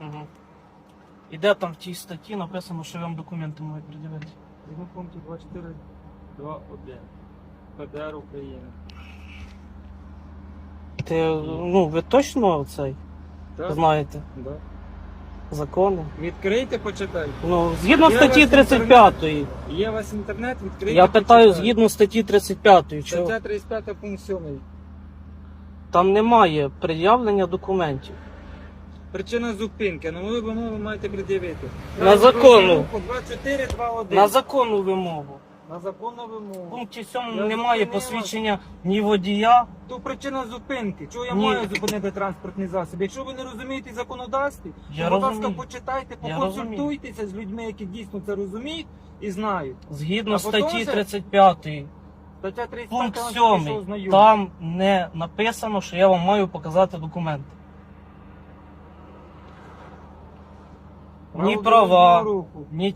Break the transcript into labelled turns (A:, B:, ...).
A: Угу. І де там в тій статті написано, що вам документи мають пред'явити?
B: Згідно пункту 24.2.1 ПДР України.
A: Ти, ну, ви точно цей
B: Так?
A: знаєте
B: Да.
A: закони?
B: Відкрийте, почитайте.
A: Ну, згідно
B: Я
A: статті
B: вас
A: 35.
B: Є у вас інтернет, відкрийте.
A: Я питаю
B: почитайте.
A: згідно статті 35. Чого?
B: Стаття 35 пункт 7.
A: Там немає пред'явлення документів.
B: Причина зупинки. Ну ви вимогу маєте пред'явити.
A: На законну.
B: 24.2.1.
A: На законну вимогу.
B: На законну
A: В
B: вимогу.
A: пункті 7
B: Я
A: немає посвідчення ні водія.
B: То причина зупинки. Чого я
A: Ні.
B: маю зупинити транспортний засіб? Якщо ви не розумієте законодавстві,
A: Я
B: то, будь ласка,
A: розумію.
B: почитайте,
A: Я
B: поконсультуйтеся з людьми, які дійсно це розуміють і знають.
A: Згідно
B: А потім
A: статті
B: вже-
A: 35.
B: Стаття 35
A: Пункт
B: я
A: 7.
B: що.
A: Там не написано, що я вам маю показати документи. Ні права, ні